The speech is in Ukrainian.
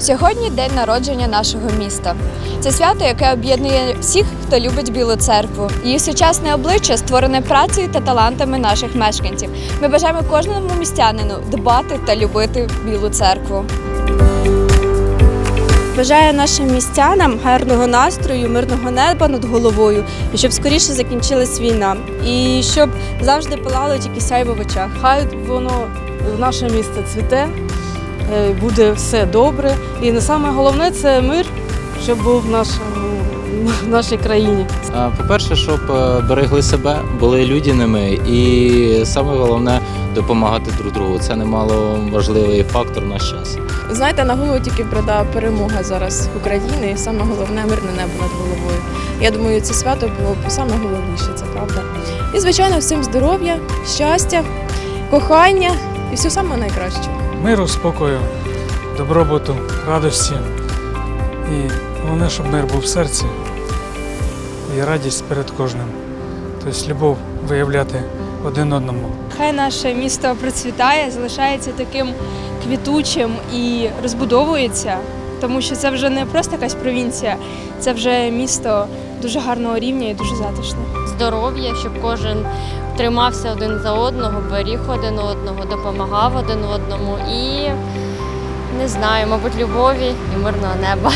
Сьогодні день народження нашого міста. Це свято, яке об'єднує всіх, хто любить Білу церкву. Її сучасне обличчя створене працею та талантами наших мешканців. Ми бажаємо кожному містянину дбати та любити Білу церкву. Бажаю нашим містянам гарного настрою, мирного неба над головою, і щоб скоріше закінчилась війна, і щоб завжди палало тільки сяйво в очах. Хай воно наше місто цвіте, буде все добре. І не саме головне це мир, щоб був в нашому в нашій країні. По-перше, щоб е, берегли себе, були людяними, і саме головне допомагати друг другу. Це немало важливий фактор в наш час. Знаєте, на голову тільки придала перемога зараз України, і саме головне мирне небо над головою. Я думаю, це свято було б саме головніше, це правда. І звичайно, всім здоров'я, щастя, кохання і все саме найкраще. Миру, спокою, добробуту, радості. І головне, щоб мир був в серці і радість перед кожним. Тобто любов виявляти один одному. Хай наше місто процвітає, залишається таким квітучим і розбудовується, тому що це вже не просто якась провінція, це вже місто дуже гарного рівня і дуже затишне. Здоров'я, щоб кожен тримався один за одного, беріг один одного, допомагав один одному і не знаю, мабуть, любові і мирного неба.